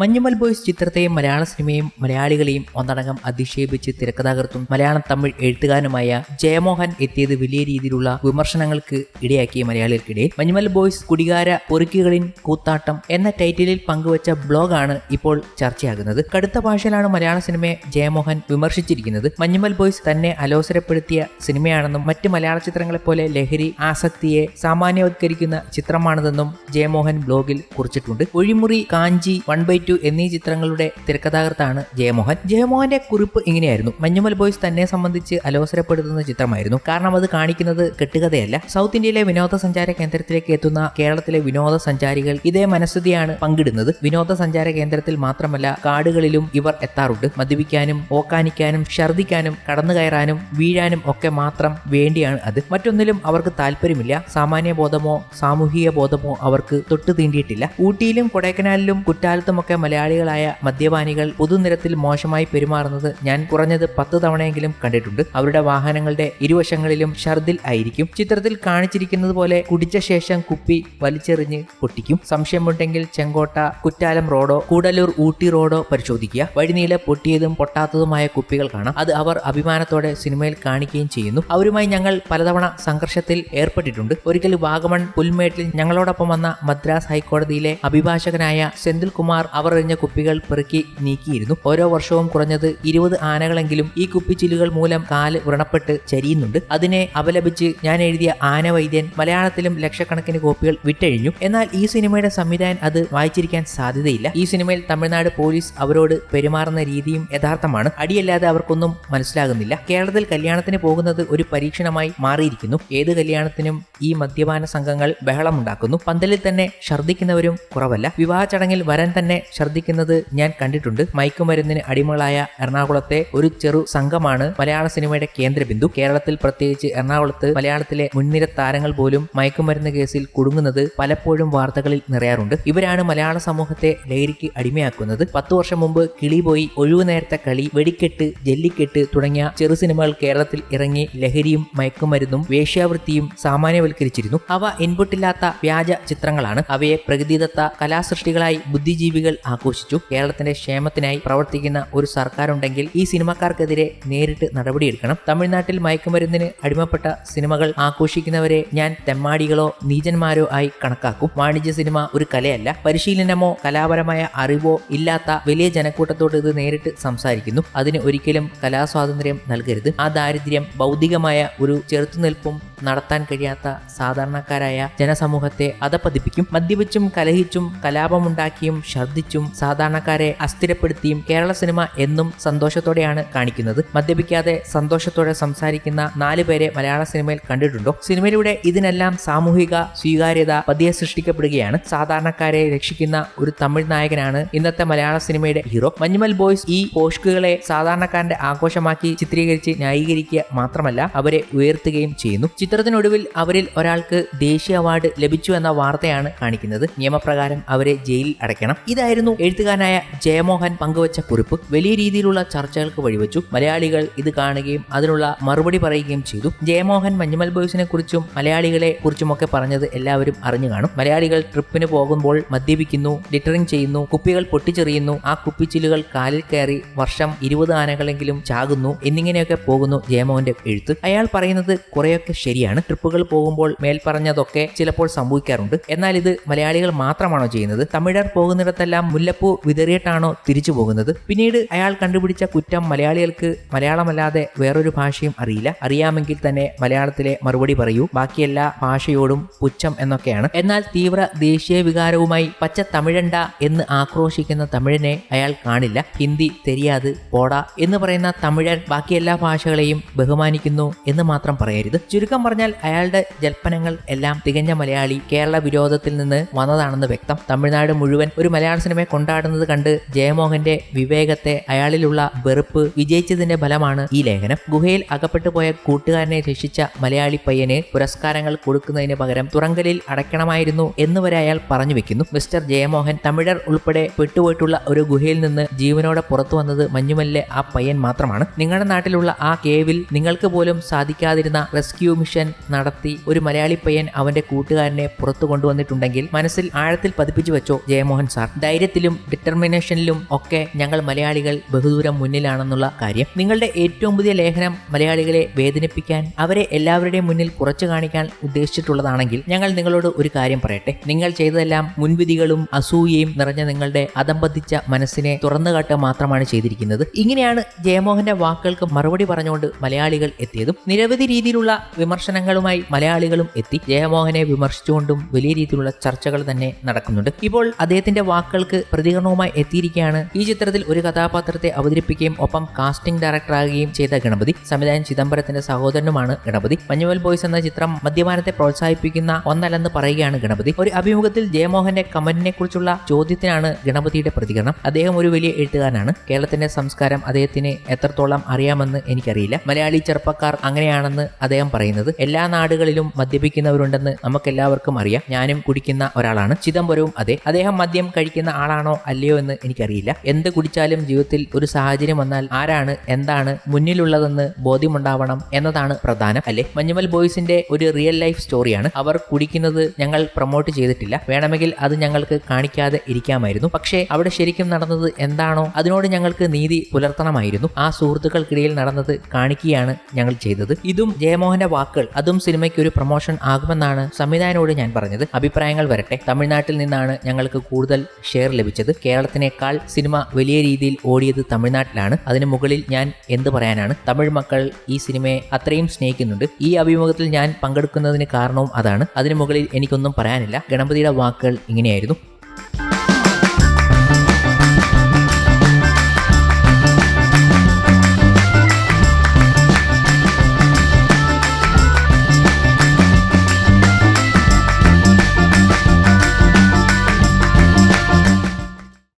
Manjummel boys ചിത്രത്തെയും മലയാള സിനിമയും മലയാളികളെയും ഒന്നടങ്കം അധിക്ഷേപിച്ച് തിരക്കഥാകൃത്തും മലയാളം തമിഴ് എഴുത്തുകാരനുമായ ജയമോഹൻ എത്തിയത് വലിയ രീതിയിലുള്ള വിമർശനങ്ങൾക്ക് ഇടയാക്കിയ മലയാളികൾക്കിടെ മഞ്ഞുമൽ ബോയ്സ് കുടികാര പൊറുക്കുകളിൻ കൂത്താട്ടം എന്ന ടൈറ്റിലിൽ പങ്കുവച്ച ബ്ലോഗാണ് ഇപ്പോൾ ചർച്ചയാകുന്നത്. കടുത്ത ഭാഷയിലാണ് മലയാള സിനിമയെ ജയമോഹൻ വിമർശിച്ചിരിക്കുന്നത്. മഞ്ഞുമൽ ബോയ്സ് തന്നെ അലോസരപ്പെടുത്തിയ സിനിമയാണെന്നും മറ്റ് മലയാള ചിത്രങ്ങളെ പോലെ ലഹരി ആസക്തിയെ സാമാന്യവത്കരിക്കുന്ന ചിത്രമാണിതെന്നും ജയമോഹൻ ബ്ലോഗിൽ കുറിച്ചിട്ടുണ്ട്. Ozhimuri Kanchi one by two എന്നീ ചിത്രങ്ങളുടെ തിരക്കഥാകൃത്താണ് ജയമോഹൻ. ജയമോഹന്റെ കുറിപ്പ് ഇങ്ങനെയായിരുന്നു. മഞ്ഞുമൽ ബോയ്സ് തന്നെ സംബന്ധിച്ച് അലോസരപ്പെടുത്തുന്ന ചിത്രമായിരുന്നു. കാരണം അത് കാണിക്കുന്നത് കെട്ടുകഥയല്ല. സൗത്ത് ഇന്ത്യയിലെ വിനോദസഞ്ചാര കേന്ദ്രത്തിലേക്ക് എത്തുന്ന കേരളത്തിലെ വിനോദസഞ്ചാരികൾ ഇതേ മനസ്ഥിതിയാണ് പങ്കിടുന്നത്. വിനോദസഞ്ചാര കേന്ദ്രത്തിൽ മാത്രമല്ല കാടുകളിലും ഇവർ എത്താറുണ്ട്. മദ്യപിക്കാനും ഓക്കാനിക്കാനും ഛർദിക്കാനും കടന്നു കയറാനും വീഴാനും ഒക്കെ മാത്രം വേണ്ടിയാണ് അത്. മറ്റൊന്നിലും അവർക്ക് താല്പര്യമില്ല. സാമാന്യ ബോധമോ സാമൂഹിക ബോധമോ അവർക്ക് തൊട്ടു തീണ്ടിയിട്ടില്ല ഊട്ടിയിലും കൊടൈക്കനാലിലും കുറ്റാലത്തുമൊക്കെ മലയാളികളായ മദ്യപാനികൾ പുതുനിരത്തിൽ മോശമായി പെരുമാറുന്നത് ഞാൻ കുറഞ്ഞത് പത്ത് തവണയെങ്കിലും കണ്ടിട്ടുണ്ട്. അവരുടെ വാഹനങ്ങളുടെ ഇരുവശങ്ങളിലും ഷർദിൽ ആയിരിക്കും. ചിത്രത്തിൽ കാണിച്ചിരിക്കുന്നത് പോലെ കുടിച്ച ശേഷം കുപ്പി വലിച്ചെറിഞ്ഞ് പൊട്ടിക്കും. സംശയമുണ്ടെങ്കിൽ ചെങ്കോട്ട കുറ്റാലം റോഡോ കൂടലൂർ ഊട്ടി റോഡോ പരിശോധിക്കുക. വഴിനീളെ പൊട്ടിയതും പൊട്ടാത്തതുമായ കുപ്പികൾ കാണാം. അത് അവർ അഭിമാനത്തോടെ സിനിമയിൽ കാണിക്കുകയും ചെയ്യുന്നു. അവരുമായി ഞങ്ങൾ പലതവണ സംഘർഷത്തിൽ ഏർപ്പെട്ടിട്ടുണ്ട്. ഒരിക്കൽ വാഗമൺ പുൽമേട്ടിൽ ഞങ്ങളോടൊപ്പം വന്ന മദ്രാസ് ഹൈക്കോടതിയിലെ അഭിഭാഷകനായ സെന്തിൽ കുമാർ അവർ എറിഞ്ഞ കുപ്പികൾ പെറുക്കി നീക്കിയിരുന്നു. ഓരോ വർഷവും കുറഞ്ഞത് ഇരുപത് ആനകളെങ്കിലും ഈ കുപ്പിച്ചില്ലുകൾ മൂലം കാൽ വ്രണപ്പെട്ട് ചരിയുന്നുണ്ട്. അതിനെ അപലപിച്ച് ഞാൻ എഴുതിയ ആനവൈദ്യൻ മലയാളത്തിലും ലക്ഷക്കണക്കിന് കോപ്പികൾ വിറ്റഴിഞ്ഞു. എന്നാൽ ഈ സിനിമയുടെ സംവിധായകൻ അത് വായിച്ചിരിക്കാൻ സാധ്യതയില്ല. ഈ സിനിമയിൽ തമിഴ്നാട് പോലീസ് അവരോട് പെരുമാറുന്ന രീതിയും യഥാർത്ഥമാണ്. അടിയല്ലാതെ അവർക്കൊന്നും മനസ്സിലാകുന്നില്ല. കേരളത്തിൽ കല്യാണത്തിന് പോകുന്നത് ഒരു പരീക്ഷണമായി മാറിയിരിക്കുന്നു. ഏത് കല്യാണത്തിനും ഈ മദ്യപാന സംഘങ്ങൾ ബഹളമുണ്ടാക്കുന്നു. പന്തലിൽ തന്നെ ഛർദ്ദിക്കുന്നവരും കുറവല്ല. വിവാഹ ചടങ്ങിൽ വരൻ തന്നെ ഛർദ്ദിക്കുന്നത് ഞാൻ കണ്ടിട്ടുണ്ട്. മയക്കുമരുന്നിന് അടിമകളായ എറണാകുളത്തെ ഒരു ചെറു സംഘമാണ് മലയാള സിനിമയുടെ കേന്ദ്രബിന്ദു. കേരളത്തിൽ പ്രത്യേകിച്ച് എറണാകുളത്ത് മലയാളത്തിലെ മുൻനിര താരങ്ങൾ പോലും മയക്കുമരുന്ന് കേസിൽ കുടുങ്ങുന്നത് പലപ്പോഴും വാർത്തകളിൽ നിറയാറുണ്ട്. ഇവരാണ് മലയാള സമൂഹത്തെ ലഹരിക്ക് അടിമയാക്കുന്നത്. പത്തു വർഷം മുമ്പ് കിളി പോയി ഒഴിവു നേരത്തെ കളി വെടിക്കെട്ട് ജെല്ലിക്കെട്ട് തുടങ്ങിയ ചെറു സിനിമകൾ കേരളത്തിൽ ഇറങ്ങി ലഹരിയും മയക്കുമരുന്നും വേശ്യാവൃത്തിയും സാമാന്യവൽക്കരിച്ചിരുന്നു. അവ ഇൻപുട്ടില്ലാത്ത വ്യാജ ചിത്രങ്ങളാണ്. അവയെ പ്രകൃതിദത്ത കലാസൃഷ്ടികളായി ബുദ്ധിജീവികൾ ആഘോഷിച്ചു. കേരളത്തിന്റെ ക്ഷേമത്തിനായി പ്രവർത്തിക്കുന്ന ഒരു സർക്കാരുണ്ടെങ്കിൽ ഈ സിനിമക്കാർക്കെതിരെ നേരിട്ട് നടപടിയെടുക്കണം. തമിഴ്നാട്ടിൽ മയക്കുമരുന്നിന് അടിമപ്പെട്ട സിനിമകൾ ആഘോഷിക്കുന്നവരെ ഞാൻ തെമ്മാടികളോ നീചന്മാരോ ആയി കണക്കാക്കും. വാണിജ്യ സിനിമ ഒരു കലയല്ല. പരിശീലനമോ കലാപരമായ അറിവോ ഇല്ലാത്ത വലിയ ജനക്കൂട്ടത്തോട് ഇത് നേരിട്ട് സംസാരിക്കുന്നു. അതിന് ഒരിക്കലും കലാസ്വാതന്ത്ര്യം നൽകരുത്. ആ ദാരിദ്ര്യം ഭൗതികമായ ഒരു ചെറുത്തുനിൽപ്പും നടത്താൻ കഴിയാത്ത സാധാരണക്കാരായ ജനസമൂഹത്തെ അധപ്പതിപ്പിക്കും മദ്യപിച്ചും കലഹിച്ചും കലാപമുണ്ടാക്കിയും ഛർദ്ദിച്ചും സാധാരണക്കാരെ അസ്ഥിരപ്പെടുത്തിയും കേരള സിനിമ എന്നും സന്തോഷത്തോടെയാണ് കാണിക്കുന്നത്. മദ്യപിക്കാതെ സന്തോഷത്തോടെ സംസാരിക്കുന്ന നാല് പേരെ മലയാള സിനിമയിൽ കണ്ടിട്ടുണ്ടോ? സിനിമയിലൂടെ ഇതിനെല്ലാം സാമൂഹിക സ്വീകാര്യത പതിയെ സൃഷ്ടിക്കപ്പെടുകയാണ്. സാധാരണക്കാരെ രക്ഷിക്കുന്ന ഒരു തമിഴ് നായകനാണ് ഇന്നത്തെ മലയാള സിനിമയുടെ ഹീറോ. മഞ്ഞുമൽ ബോയ്സ് ഈ പോഷ്കുകളെ സാധാരണക്കാരന്റെ ആഘോഷമാക്കി ചിത്രീകരിച്ച് ന്യായീകരിക്കുക മാത്രമല്ല അവരെ ഉയർത്തുകയും ചെയ്യുന്നു. ചിത്രത്തിനൊടുവിൽ അവരിൽ ഒരാൾക്ക് ദേശീയ അവാർഡ് ലഭിച്ചു എന്ന വാർത്തയാണ് കാണിക്കുന്നത്. നിയമപ്രകാരം അവരെ ജയിലിൽ അടയ്ക്കണം. ഇതായിരുന്നു എഴുത്തുകാരനായ ജയമോഹൻ പങ്കുവച്ച കുറിപ്പ് വലിയ രീതിയിലുള്ള ചർച്ചകൾക്ക് വഴിവെച്ചു. മലയാളികൾ ഇത് കാണുകയും അതിനുള്ള മറുപടി പറയുകയും ചെയ്തു. ജയമോഹൻ മഞ്ഞുമൽ ബോയ്സിനെ കുറിച്ചും മലയാളികളെ കുറിച്ചുമൊക്കെ പറഞ്ഞത് എല്ലാവരും അറിഞ്ഞു കാണും. മലയാളികൾ ട്രിപ്പിന് പോകുമ്പോൾ മദ്യപിക്കുന്നു ലിറ്ററിംഗ് ചെയ്യുന്നു കുപ്പികൾ പൊട്ടിച്ചെറിയുന്നു ആ കുപ്പിച്ചില്ലുകൾ കാലിൽ കയറി വർഷം ഇരുപത് ആനകളെങ്കിലും ചാകുന്നു എന്നിങ്ങനെയൊക്കെ പോകുന്നു ജയമോഹന്റെ എഴുത്ത്. അയാൾ പറയുന്നത് കുറെയൊക്കെ ശരിയാണ്. ട്രിപ്പുകൾ പോകുമ്പോൾ മേൽപ്പറഞ്ഞതൊക്കെ ചിലപ്പോൾ സംഭവിക്കാറുണ്ട്. എന്നാൽ ഇത് മലയാളികൾ മാത്രമാണോ ചെയ്യുന്നത്? തമിഴർ പോകുന്നിടത്തെല്ലാം മുല്ലപ്പൂ വിതറിയിട്ടാണോ തിരിച്ചു പോകുന്നത്? പിന്നീട് അയാൾ കണ്ടുപിടിച്ച കുറ്റം മലയാളികൾക്ക് മലയാളമല്ലാതെ വേറൊരു ഭാഷയും അറിയില്ല. അറിയാമെങ്കിൽ തന്നെ മലയാളത്തിലെ മറുപടി പറയൂ. ബാക്കിയെല്ലാ ഭാഷയോടും പുച്ഛം എന്നൊക്കെയാണ്. എന്നാൽ തീവ്ര ദേശീയ വികാരവുമായി പച്ച തമിഴണ്ട എന്ന് ആക്രോശിക്കുന്ന തമിഴനെ അയാൾ കാണില്ല. ഹിന്ദി തെരിയാത് പോടാ എന്ന് പറയുന്ന തമിഴൻ ബാക്കി എല്ലാ ഭാഷകളെയും ബഹുമാനിക്കുന്നു എന്ന് മാത്രം പറയരുത്. ചുരുക്കം പറഞ്ഞാൽ അയാളുടെ ജൽപ്പനങ്ങൾ എല്ലാം തികഞ്ഞ മലയാളി കേരള വിരോധത്തിൽ നിന്ന് വന്നതാണെന്ന് വ്യക്തം. തമിഴ്നാട് മുഴുവൻ ഒരു മലയാള സിനിമയെ കൊണ്ടാടുന്നത് കണ്ട് ജയമോഹന്റെ വിവേകത്തെ അയാളിലുള്ള വെറുപ്പ് വിജയിച്ചതിന്റെ ഫലമാണ് ഈ ലേഖനം. ഗുഹയിൽ അകപ്പെട്ടു പോയ കൂട്ടുകാരനെ രക്ഷിച്ച മലയാളി പയ്യന് പുരസ്കാരങ്ങൾ കൊടുക്കുന്നതിന് പകരം തുറങ്കലിൽ അടയ്ക്കണമായിരുന്നു എന്ന് വരെ അയാൾ പറഞ്ഞു വെക്കുന്നു. മിസ്റ്റർ ജയമോഹൻ തമിഴർ ഉൾപ്പെടെ പെട്ടുപോയിട്ടുള്ള ഒരു ഗുഹയിൽ നിന്ന് ജീവനോടെ പുറത്തു വന്നത് മഞ്ഞുമല്ലെ ആ പയ്യൻ മാത്രമാണ്. നിങ്ങളുടെ നാട്ടിലുള്ള ആ കേവിൽ നിങ്ങൾക്ക് പോലും സാധിക്കാതിരുന്ന റെസ്ക്യൂ മിഷൻ നടത്തി ഒരു മലയാളി പയ്യൻ അവന്റെ കൂട്ടുകാരനെ പുറത്തു കൊണ്ടുവന്നിട്ടുണ്ടെങ്കിൽ മനസ്സിൽ ആഴത്തിൽ പതിപ്പിച്ചു വെച്ചോ ജയമോഹൻ സാർ. ധൈര്യത്തോടെ ധൈര്യത്തിലും ഡിറ്റർമിനേഷനിലും ഒക്കെ ഞങ്ങൾ മലയാളികൾ ബഹുദൂരം മുന്നിലാണെന്നുള്ള കാര്യം. നിങ്ങളുടെ ഏറ്റവും പുതിയ ലേഖനം മലയാളികളെ വേദനിപ്പിക്കാൻ അവരെ എല്ലാവരുടെയും മുന്നിൽ കുറച്ചു കാണിക്കാൻ ഉദ്ദേശിച്ചിട്ടുള്ളതാണെങ്കിൽ ഞങ്ങൾ നിങ്ങളോട് ഒരു കാര്യം പറയട്ടെ. നിങ്ങൾ ചെയ്തതെല്ലാം മുൻവിധികളും അസൂയയും നിറഞ്ഞ നിങ്ങളുടെ അതമ്പതിച്ച മനസ്സിനെ തുറന്നുകാട്ടുക മാത്രമാണ് ചെയ്തിരിക്കുന്നത്. ഇങ്ങനെയാണ് ജയമോഹന്റെ വാക്കുകൾക്ക് മറുപടി പറഞ്ഞുകൊണ്ട് മലയാളികൾ എത്തിയതും. നിരവധി രീതിയിലുള്ള വിമർശനങ്ങളുമായി മലയാളികളും എത്തി. ജയമോഹനെ വിമർശിച്ചുകൊണ്ടും വലിയ രീതിയിലുള്ള ചർച്ചകൾ തന്നെ നടക്കുന്നുണ്ട്. ഇപ്പോൾ അദ്ദേഹത്തിന്റെ വാക്കുകൾക്ക് പ്രതികരണവുമായി എത്തിയിരിക്കുകയാണ്. ഈ ചിത്രത്തിൽ ഒരു കഥാപാത്രത്തെ അവതരിപ്പിക്കുകയും ഒപ്പം കാസ്റ്റിംഗ് ഡയറക്ടറാകുകയും ചെയ്ത ഗണപതി സംവിധായകൻ ചിദംബരത്തിന്റെ സഹോദരനുമാണ് ഗണപതി. മഞ്ഞുവൽ ബോയ്സ് എന്ന ചിത്രം മദ്യപാനത്തെ പ്രോത്സാഹിപ്പിക്കുന്ന ഒന്നല്ലെന്ന് പറയുകയാണ് ഗണപതി. ഒരു അഭിമുഖത്തിൽ ജയമോഹന്റെ കമന്റിനെ കുറിച്ചുള്ള ചോദ്യത്തിനാണ് ഗണപതിയുടെ പ്രതികരണം. അദ്ദേഹം ഒരു വലിയ എഴുത്തുകാരനാണ്. കേരളത്തിന്റെ സംസ്കാരം അദ്ദേഹത്തിന് എത്രത്തോളം അറിയാമെന്ന് എനിക്കറിയില്ല. മലയാളി ചെറുപ്പക്കാർ അങ്ങനെയാണെന്ന് അദ്ദേഹം പറയുന്നത് എല്ലാ നാടുകളിലും മദ്യപിക്കുന്നവരുണ്ടെന്ന് നമുക്കെല്ലാവർക്കും അറിയാം. ഞാനും കുടിക്കുന്ന ഒരാളാണ്. ചിദംബരവും അതെ. അദ്ദേഹം മദ്യം കഴിക്കുന്ന ആളാണോ അല്ലയോ എന്ന് എനിക്കറിയില്ല. എന്ത് കുടിച്ചാലും ജീവിതത്തിൽ ഒരു സാഹചര്യം വന്നാൽ ആരാണ് എന്താണ് മുന്നിലുള്ളതെന്ന് ബോധ്യമുണ്ടാവണം എന്നതാണ് പ്രധാനം അല്ലെ? മഞ്ഞുമൽ ബോയ്സിന്റെ ഒരു റിയൽ ലൈഫ് സ്റ്റോറിയാണ് അവർ കുടിക്കുന്നത് ഞങ്ങൾ പ്രൊമോട്ട് ചെയ്തിട്ടില്ല. വേണമെങ്കിൽ അത് ഞങ്ങൾക്ക് കാണിക്കാതെ ഇരിക്കാമായിരുന്നു. പക്ഷേ അവിടെ ശരിക്കും നടന്നത് എന്താണോ അതിനോട് ഞങ്ങൾക്ക് നീതി പുലർത്തണമായിരുന്നു. ആ സുഹൃത്തുക്കൾക്കിടയിൽ നടന്നത് കാണിക്കുകയാണ് ഞങ്ങൾ ചെയ്തത്. ഇതും ജയമോഹന്റെ വാക്കുകൾ അതും സിനിമയ്ക്ക് ഒരു പ്രൊമോഷൻ ആകുമെന്നാണ് സംവിധായകനോട് ഞാൻ പറഞ്ഞത്. അഭിപ്രായങ്ങൾ വരട്ടെ. തമിഴ്നാട്ടിൽ നിന്നാണ് ഞങ്ങൾക്ക് കൂടുതൽ ഷെയർ ലഭിച്ചത്. കേരളത്തിനേക്കാൾ സിനിമ വലിയ രീതിയിൽ ഓടിയത് തമിഴ്നാട്ടിലാണ്. അതിന് മുകളിൽ ഞാൻ എന്ത് പറയാനാണ്? തമിഴ് മക്കൾ ഈ സിനിമയെ അത്രയും സ്നേഹിക്കുന്നുണ്ട്. ഈ അഭിമുഖത്തിൽ ഞാൻ പങ്കെടുക്കുന്നതിന് കാരണവും അതാണ്. അതിന് മുകളിൽ എനിക്കൊന്നും പറയാനില്ല. ഗണപതിയുടെ വാക്കുകൾ ഇങ്ങനെയായിരുന്നു.